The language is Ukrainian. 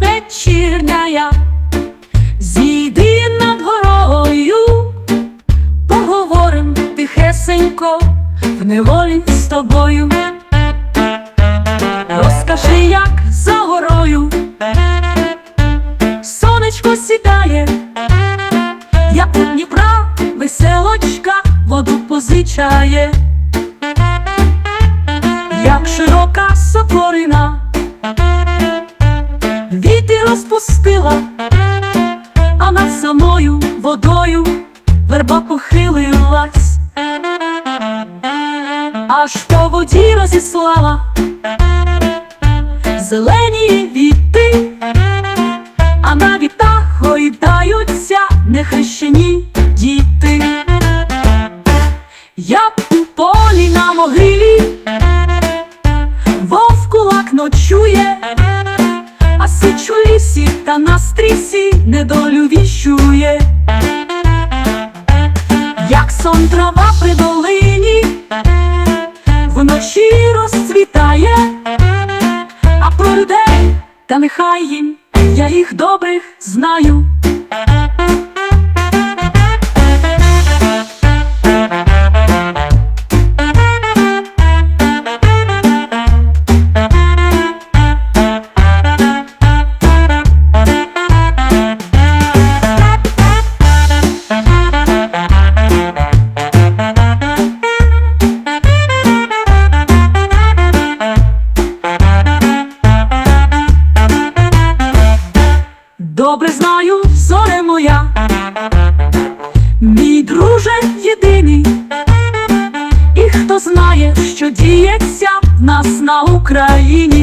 вечірняя, зійди над горою, поговорим тихесенько в неволі з тобою. Розкажи, як за горою сонечко сідає, як у Дніпра веселочка воду позичає, як широка сокорина, віти розпустила, а над самою водою верба похилилась, аж по воді розіслала зелені віти, а на вітах гойдаються нехрещені діти. Як у полі на могилі, вовкулак ночує, а сич у лісі та на стрісі недолю віщує. Як сон трава при долині, вночі розцвітає, а про людей, та нехай їм я їх добрих знаю. Знаю, зоре моя, мій друже єдиний, і хто знає, що діється в нас на Україні.